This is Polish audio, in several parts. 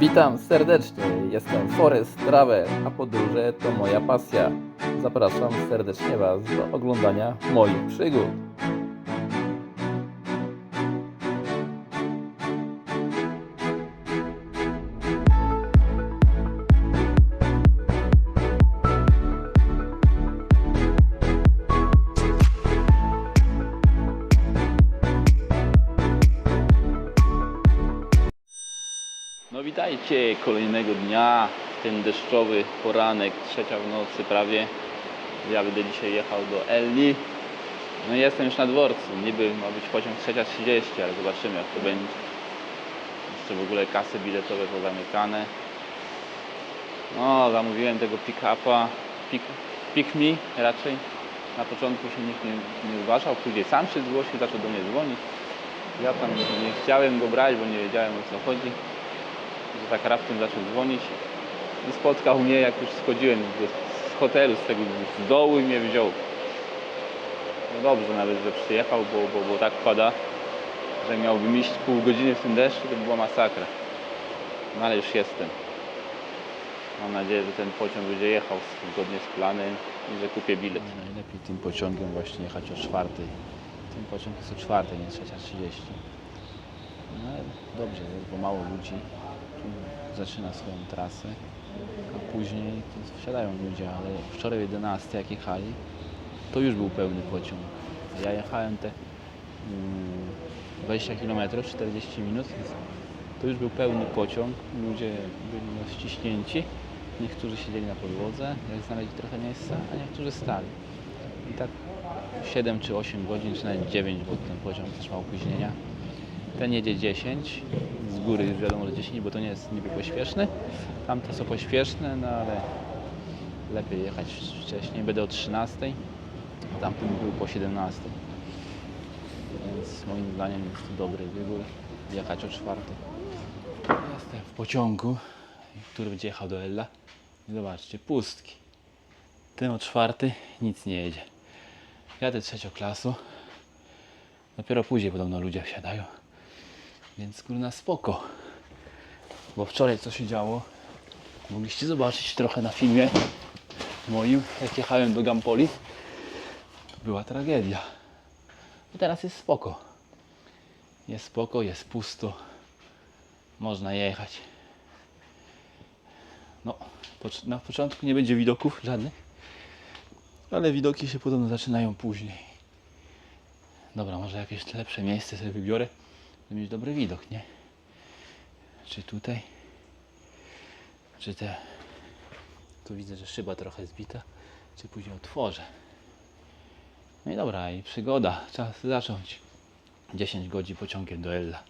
Witam serdecznie, jestem Forest Travel, a podróże to moja pasja. Zapraszam serdecznie Was do oglądania moich przygód. Kolejnego dnia, ten deszczowy poranek, trzecia w nocy prawie. Ja będę dzisiaj jechał do Elli. No i jestem już na dworcu, niby ma być pociąg 3.30, ale zobaczymy jak to będzie. Jeszcze w ogóle kasy biletowe pozamykane. No, zamówiłem tego pick-upa, pick, pick me raczej. Na początku się nikt nie, nie zgłaszał, później sam się zgłosił, zaczął do mnie dzwonić. Ja tam nie chciałem go brać, bo nie wiedziałem o co chodzi że tak raptem zaczął dzwonić i spotkał mnie jak już schodziłem z hotelu, z tego z dołu i mnie wziął. No dobrze nawet, że przyjechał, bo, bo, bo tak pada, że miałbym iść pół godziny w tym deszczu, to by była masakra. No ale już jestem. Mam nadzieję, że ten pociąg będzie jechał zgodnie z planem i że kupię bilet. Najlepiej tym pociągiem właśnie jechać o czwartej. Ten pociąg jest o czwartej, nie 3.30. No ale dobrze jest, bo mało ludzi zaczyna swoją trasę, a później to wsiadają ludzie, ale wczoraj o 11 jak jechali, to już był pełny pociąg. Ja jechałem te mm, 20 km, 40 minut, to już był pełny pociąg, ludzie byli ściśnięci, niektórzy siedzieli na podłodze, jak znaleźli trochę miejsca, a niektórzy stali. I tak 7 czy 8 godzin, czy nawet 9, bo ten pociąg też ma opóźnienia. Ten jedzie 10, z góry wiadomo, że 10, bo to nie jest niby pośpieszny. Tamte są pośpieszne, no ale lepiej jechać wcześniej. Będę o 13, a tamten był po 17. Więc moim zdaniem jest to dobry wybór, jechać o 4. Jestem w pociągu, który będzie jechał do Ella. Zobaczcie, pustki. Ten o 4 nic nie jedzie. Jadę trzecioklasą. Dopiero później podobno ludzie wsiadają. Więc kurna spoko. Bo wczoraj co się działo, mogliście zobaczyć trochę na filmie moim, jak jechałem do Gampoli. Była tragedia. A teraz jest spoko. Jest spoko, jest pusto. Można jechać. No, na początku nie będzie widoków żadnych, ale widoki się podobno zaczynają później. Dobra, może jakieś lepsze miejsce sobie wybiorę mieć dobry widok, nie? Czy tutaj, czy te. Tu widzę, że szyba trochę zbita, czy później otworzę. No i dobra, i przygoda. Czas zacząć. 10 godzin pociągiem do Ella.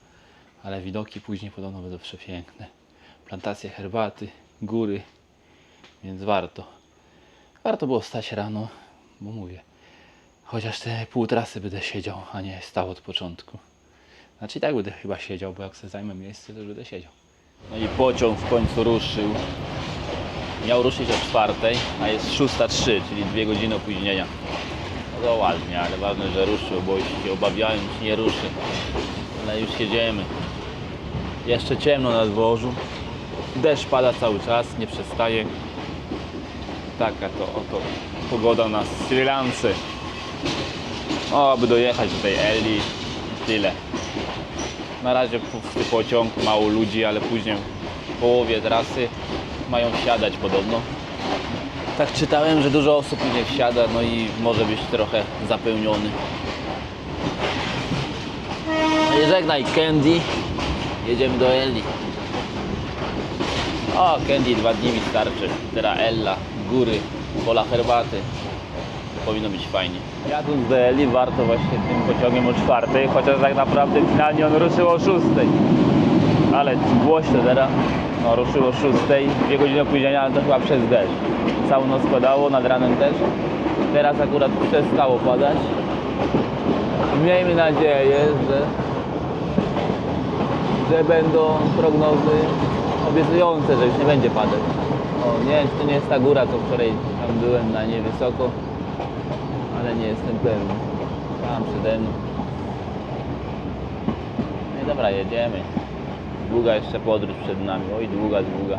Ale widoki później podobno będą przepiękne. Plantacje herbaty, góry, więc warto. Warto było stać rano, bo mówię. Chociaż te pół trasy będę siedział, a nie stał od początku. Znaczy i tak będę chyba siedział, bo jak sobie zajmę miejsce, to już będę siedział. No i pociąg w końcu ruszył. Miał ruszyć o czwartej, a jest 6.03, czyli dwie godziny opóźnienia. No to ładnie, ale ważne, że ruszył, bo się obawiałem, nie ruszy. Ale już jedziemy. Jeszcze ciemno na dworzu. Deszcz pada cały czas, nie przestaje. Taka to oto pogoda na Sri Lance. O, aby dojechać do tej Eli. Tyle. Na razie pusty pociąg, mało ludzi, ale później w połowie trasy mają wsiadać podobno. Tak czytałem, że dużo osób nie wsiada, no i może być trochę zapełniony. No i żegnaj Candy, jedziemy do Elli. O, Candy dwa dni mi starczy. Teraz Ella, góry, pola herbaty. Powinno być fajnie. Jadąc do Eli warto właśnie tym pociągiem o czwartej, chociaż tak naprawdę finalnie on ruszył o szóstej. Ale głośno teraz, no ruszył o szóstej, dwie godziny opóźnienia, ale to chyba przez deszcz. Całą noc padało, nad ranem też. Teraz akurat przestało padać. Miejmy nadzieję, że, że będą prognozy obiecujące, że już nie będzie padać. O, nie to nie jest ta góra, co wczoraj tam byłem na nie wysoko ale nie jestem pewny. Tam przede mną. No i dobra, jedziemy. Długa jeszcze podróż przed nami, oj długa, długa.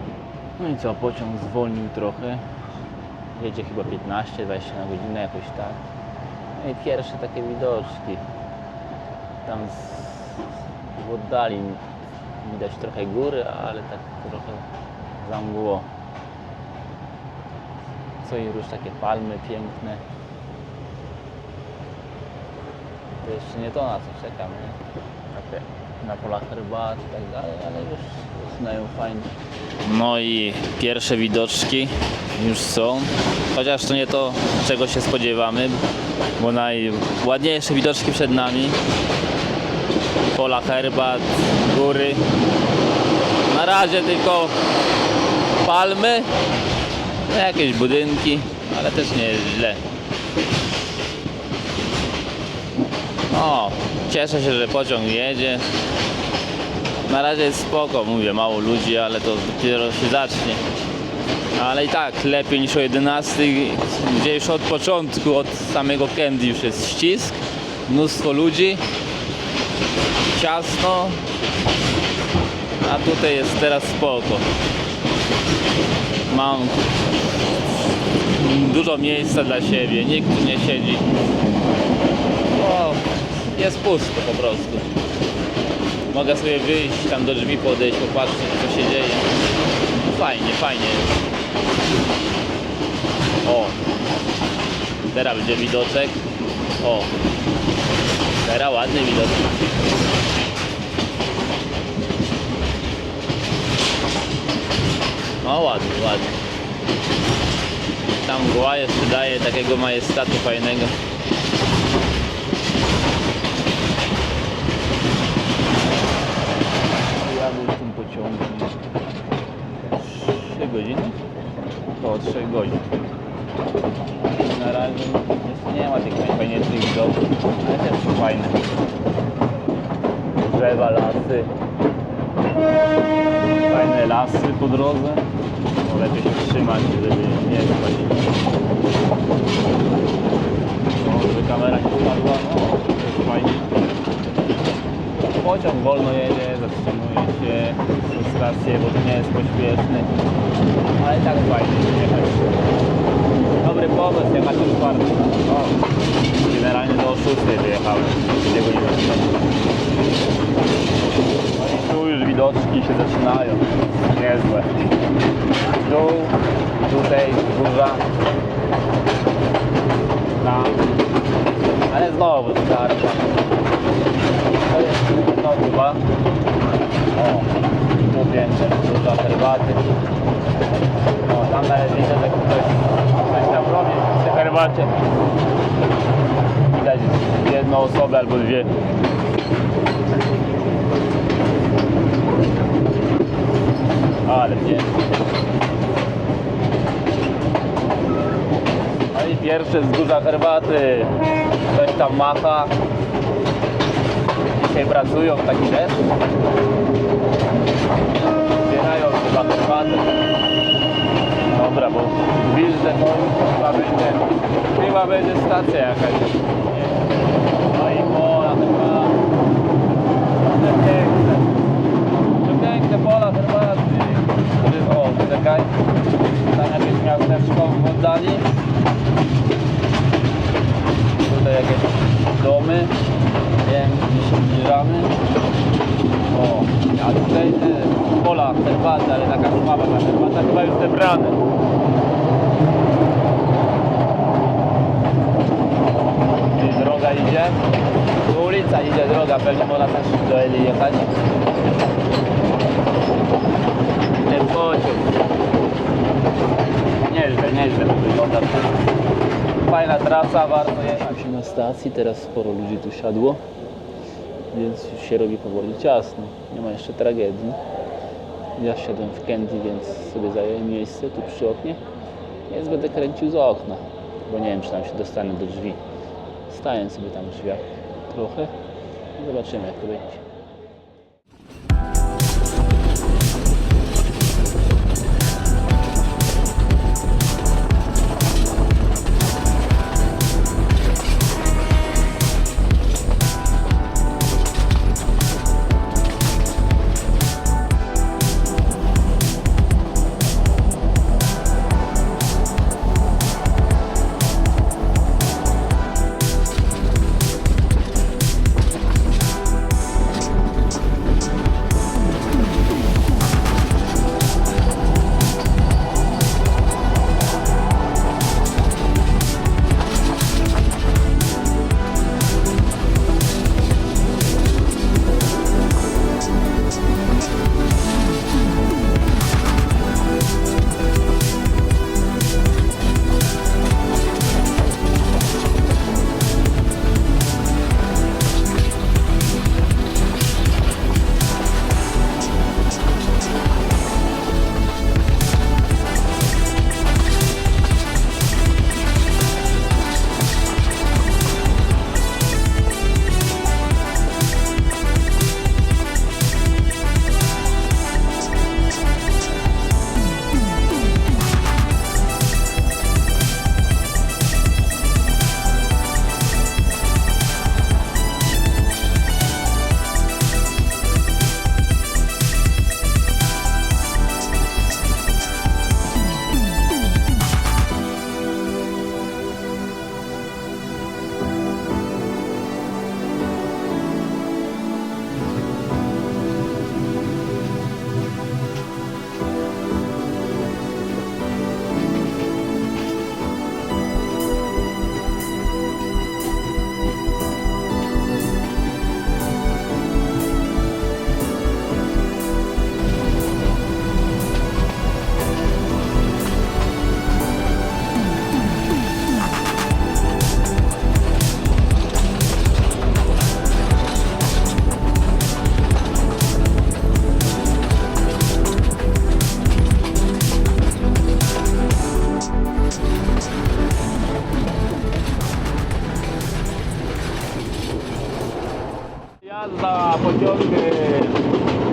No i co, pociąg zwolnił trochę. Jedzie chyba 15-20 na godzinę, jakoś tak. No i pierwsze takie widoczki. Tam z, w oddali widać trochę góry, ale tak trochę za mgło. Co i róż takie palmy piękne. To jeszcze nie to na co czekam, nie? Takie na polach herbaty i tak dalej, ale już zaczynają fajnie. No i pierwsze widoczki już są. Chociaż to nie to, czego się spodziewamy, bo najładniejsze widoczki przed nami. Pola herbat, góry. Na razie tylko palmy, no jakieś budynki, ale też nie jest źle. O, cieszę się, że pociąg jedzie. Na razie jest spoko, mówię, mało ludzi, ale to dopiero się zacznie. Ale i tak lepiej niż o 11, gdzie już od początku, od samego Candy już jest ścisk, mnóstwo ludzi, ciasno, a tutaj jest teraz spoko. Mam dużo miejsca dla siebie, nikt tu nie siedzi. O, jest pusto po prostu. Mogę sobie wyjść, tam do drzwi podejść, popatrzeć co się dzieje. Fajnie, fajnie jest. O, teraz będzie widoczek. O, teraz ładny widoczek. No ładnie, ładnie. Tam mgła jeszcze daje takiego majestatu fajnego. Jadę tym pociągiem 3 godziny? Około 3 godzin. Na razie nie ma tych najfajniejszych widoków, ale też są fajne. Drzewa, lasy. Fajne lasy po drodze. No, lepiej się trzymać, żeby nie. No, żeby kamera nie spadła, no to jest fajnie. Pociąg wolno jedzie, są stacje, bo to nie jest pośpieszny. Ale tak fajnie jechać. Dobry pomysł, jechać o czwartej. O, generalnie do 6 wyjechałem, gdzie go nie. No tu już widoczki się zaczynają. Niezłe. Dół, tutaj górza. Tam. Ale znowu skarpa. To jest chyba. Tu piękne, duża herbaty. O, tam nawet widzę, że ktoś coś tam robi przy herbacie. Widać jedną osobę albo dwie. Ale pięknie. No i pierwsze wzgórza herbaty. Ktoś tam macha. Dzisiaj pracują taki deszcz. Zbierają chyba herbatę. Dobra, bo widzę, że to chyba będzie, chyba będzie stacja jakaś. No i pola chyba. Ale piękne. To piękne pola herbaty. O, czekaj. Tam jakieś miasteczko w oddali. Tutaj jakieś domy. Nie wiem, zbliżamy. O, a tutaj te pola herbaty, ale taka słaba ta herbata chyba już zebrane. Droga idzie. Tu ulica idzie, droga, pewnie można też do Eli jechać. Ten pociąg. Nieźle, nieźle wygląda. Fajna trasa, warto jechać. się na stacji, teraz sporo ludzi tu siadło, więc już się robi powoli ciasno. Nie ma jeszcze tragedii. Ja siadłem w Candy, więc sobie zająłem miejsce tu przy oknie. Więc będę kręcił z okna, bo nie wiem, czy tam się dostanę do drzwi. Staję sobie tam w drzwiach trochę i zobaczymy, jak to będzie.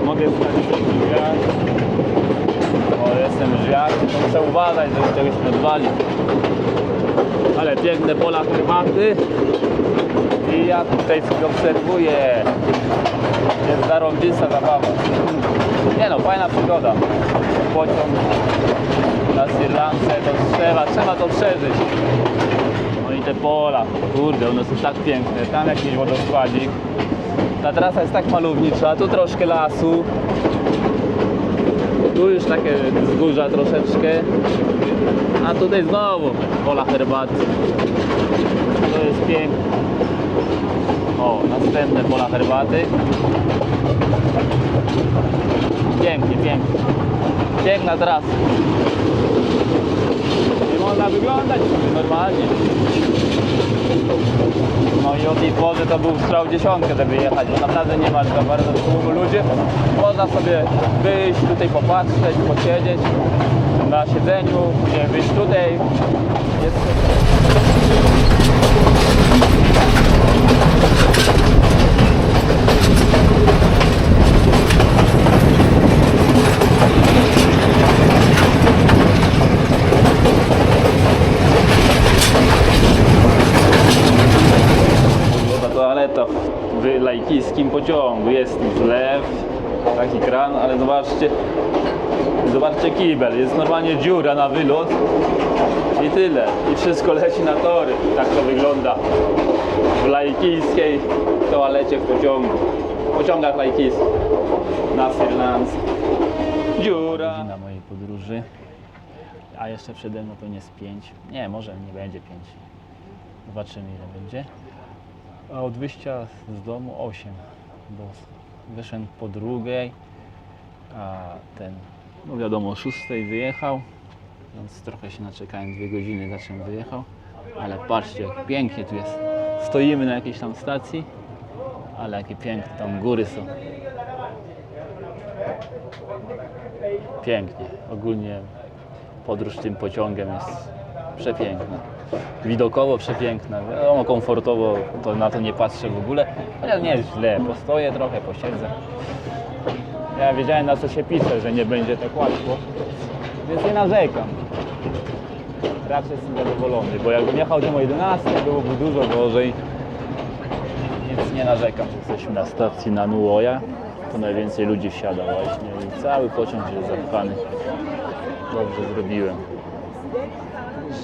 Mogę stać przy drzwiach. O, jestem w drzwiach, to muszę uważać, żeby czegoś nie odwalić. Ale piękne pola herbaty. I ja tutaj sobie obserwuję. Jest zarąbista zabawa. Nie no, fajna przygoda. Pociąg na Sri to trzeba, trzeba to przeżyć. No i te pola, kurde, one są tak piękne. Tam jakiś wodoskładzik. Ta trasa jest tak malownicza, tu troszkę lasu. Tu już takie wzgórza troszeczkę. A tutaj znowu pola herbaty. To jest piękne. O, następne pola herbaty. Pięknie, pięknie. Piękna trasa. Nie można wyglądać normalnie. No i o tej porze to był strzał dziesiątkę, żeby jechać, bo naprawdę nie ma za bardzo tłumu ludzi. Można sobie wyjść, tutaj popatrzeć, posiedzieć na siedzeniu, później wyjść tutaj. Jest Ta toaleta w lajkijskim pociągu jest zlew, taki kran, ale zobaczcie, zobaczcie kibel, jest normalnie dziura na wylot i tyle. I wszystko leci na tory. Tak to wygląda w lajkijskiej toalecie w pociągu. W pociągach lajkijskich na Sri. Dziura. Na mojej podróży. A jeszcze przede mną pewnie z 5. Nie, może nie będzie 5. Zobaczymy ile będzie. A od wyjścia z domu 8, bo wyszedłem po drugiej, a ten, no wiadomo, o 6 wyjechał, więc trochę się naczekałem, dwie godziny za czym wyjechał, ale patrzcie jak pięknie tu jest. Stoimy na jakiejś tam stacji, ale jakie piękne tam góry są. Pięknie, ogólnie podróż tym pociągiem jest przepiękna. Widokowo przepiękna, wiadomo, komfortowo to na to nie patrzę w ogóle, chociaż nie jest źle, postoję trochę, posiedzę. Ja wiedziałem na co się pisze, że nie będzie tak łatwo, więc nie narzekam. Raczej jestem zadowolony, bo jakbym jechał tym o 11 byłoby dużo gorzej, więc nie narzekam. Jesteśmy na stacji na Nuoja, to najwięcej ludzi wsiada właśnie i cały pociąg jest zapchany. Dobrze zrobiłem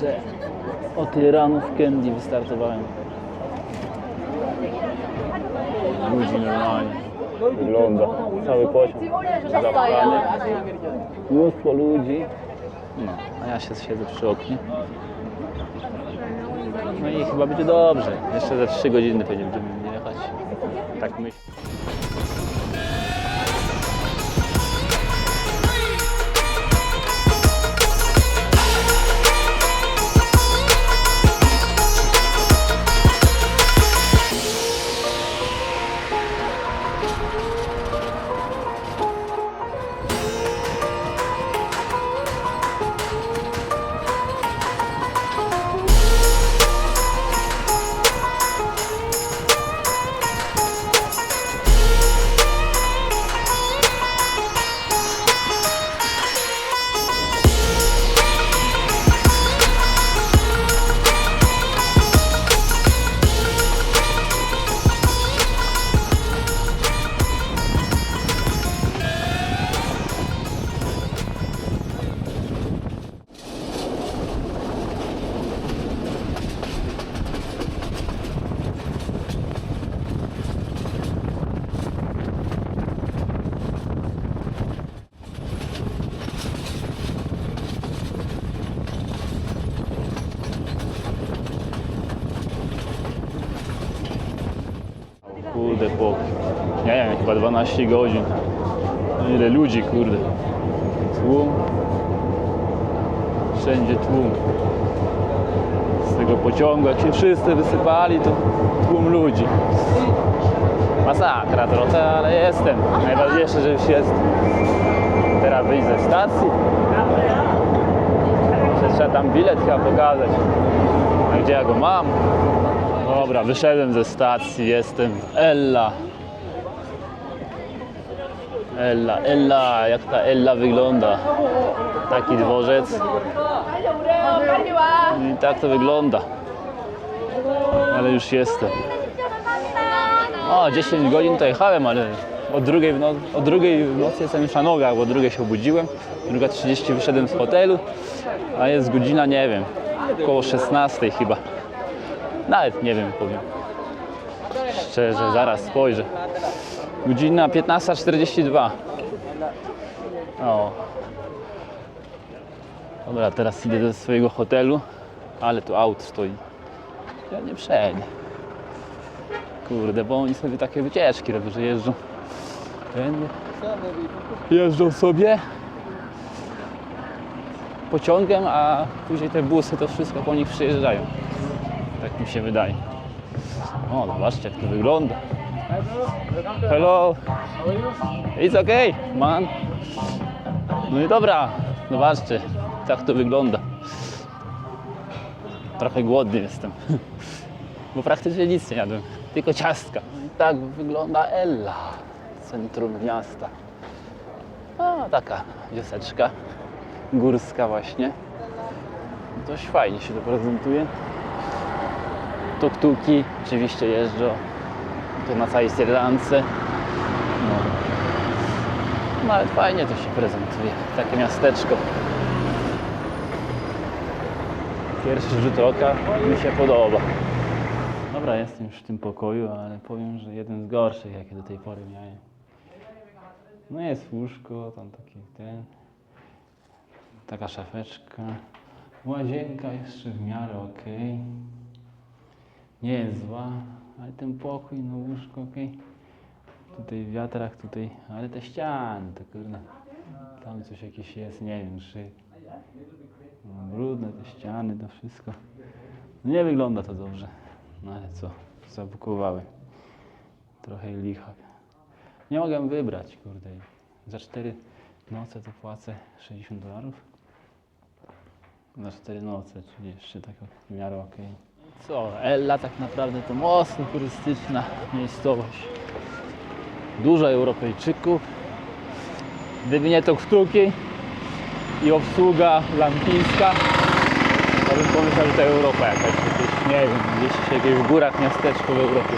że o tej rano w Candy wystartowałem. Ludzi normalnie. Wygląda. Cały pociąg zapchany. Mnóstwo ludzi. No, a ja się siedzę przy oknie. No i chyba będzie dobrze. Jeszcze za 3 godziny pewnie będziemy jechać. Tak myślę. 12 godzin. Ile ludzi, kurde. Tłum. Wszędzie tłum. Z tego pociągu, jak się wszyscy wysypali, to tłum ludzi. Masakra trochę, ale jestem. Najważniejsze, że już jest. Teraz wyjść ze stacji. Trzeba tam bilet chyba pokazać. A gdzie ja go mam? Dobra, wyszedłem ze stacji, jestem w Ella. Ella, Ella, jak ta Ella wygląda. Taki dworzec. I tak to wygląda. Ale już jestem. O, 10 godzin to jechałem, ale od drugiej, no, od drugiej w nocy jestem już na nogach, bo o drugiej się obudziłem. Druga 30 wyszedłem z hotelu, a jest godzina, nie wiem, około 16 chyba. Nawet nie wiem, powiem. Szczerze, zaraz spojrzę. Godzina 15.42. O. Dobra, teraz idę do swojego hotelu, ale tu aut stoi. Ja nie przejdę. Kurde, bo oni sobie takie wycieczki robią, że jeżdżą. Jeżdżą sobie pociągiem, a później te busy to wszystko po nich przyjeżdżają. Tak mi się wydaje. O, zobaczcie jak to wygląda. Hello. It's okay, man. No i dobra, zobaczcie, tak to wygląda. Trochę głodny jestem, bo praktycznie nic nie jadłem, tylko ciastka. I tak wygląda Ella, centrum miasta. A, taka wioseczka górska właśnie. Dość fajnie się to prezentuje. Tuk-tuki oczywiście jeżdżą to na całej Sri Lance. No. no ale fajnie to się prezentuje, takie miasteczko. Pierwszy rzut oka mi się podoba. Dobra, jestem już w tym pokoju, ale powiem, że jeden z gorszych, jakie do tej pory miałem. No jest łóżko, tam taki ten, taka szafeczka, łazienka jeszcze w miarę okej. Nie jest zła, ale ten pokój, no łóżko, okej. Tutaj wiatrak, tutaj, ale te ściany, to kurde, tam coś jakieś jest, nie wiem, czy no, brudne te ściany, to wszystko. No nie wygląda to dobrze, no ale co, zabukowały. Trochę licha. Nie mogę wybrać, kurde. Za cztery noce to płacę 60 dolarów. Za cztery noce, czyli jeszcze tak w miarę okej. Co, Ella tak naprawdę to mocno turystyczna miejscowość. Dużo Europejczyków. Gdyby nie to sztuki i obsługa lampijska, to bym pomyślał, że to Europa jakaś, jakieś, nie wiem, gdzieś jakieś w górach miasteczko w Europie.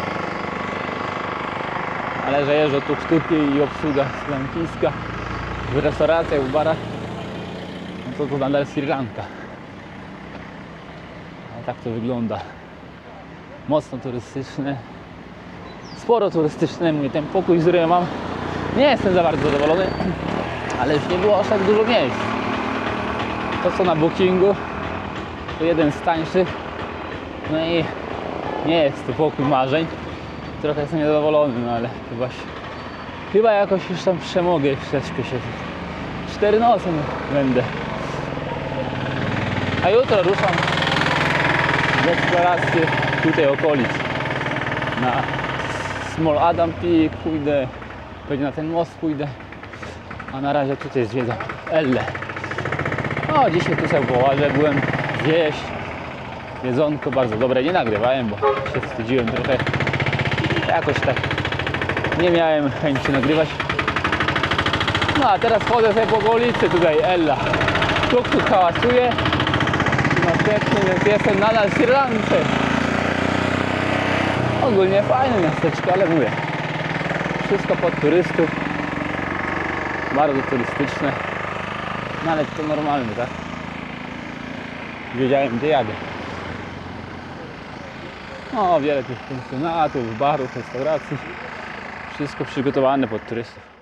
Ale że jeżdżą tu sztuki i obsługa lampijska w restauracjach, w barach, no to to nadal Sri Lanka. Tak to wygląda. Mocno turystyczne. Sporo turystyczne. Mówię, ten pokój, z którym mam, nie jestem za bardzo zadowolony, ale już nie było aż tak dużo miejsc. To co na bookingu, to jeden z tańszych. No i nie jest to pokój marzeń. Trochę jestem niezadowolony, no ale chyba chyba jakoś już tam przemogę troszkę się. Cztery noce będę. A jutro ruszam w eksplorację tutaj okolic. Na Small Adam Peak pójdę, pewnie na ten most pójdę, a na razie tutaj zwiedzam Elle. O, dzisiaj tu sobie połażę, byłem zjeść jedzonko bardzo dobre, nie nagrywałem, bo się wstydziłem trochę. Jakoś tak nie miałem chęci nagrywać. No a teraz chodzę sobie po okolicy tutaj Ella. Tuk tu hałasuje. Więc jestem nadal w Sri Lance. Ogólnie fajne miasteczko, ale mówię. Wszystko pod turystów. Bardzo turystyczne. No ale to normalne, tak? Wiedziałem gdzie jadę. No, wiele tych pensjonatów, barów, restauracji. Wszystko przygotowane pod turystów.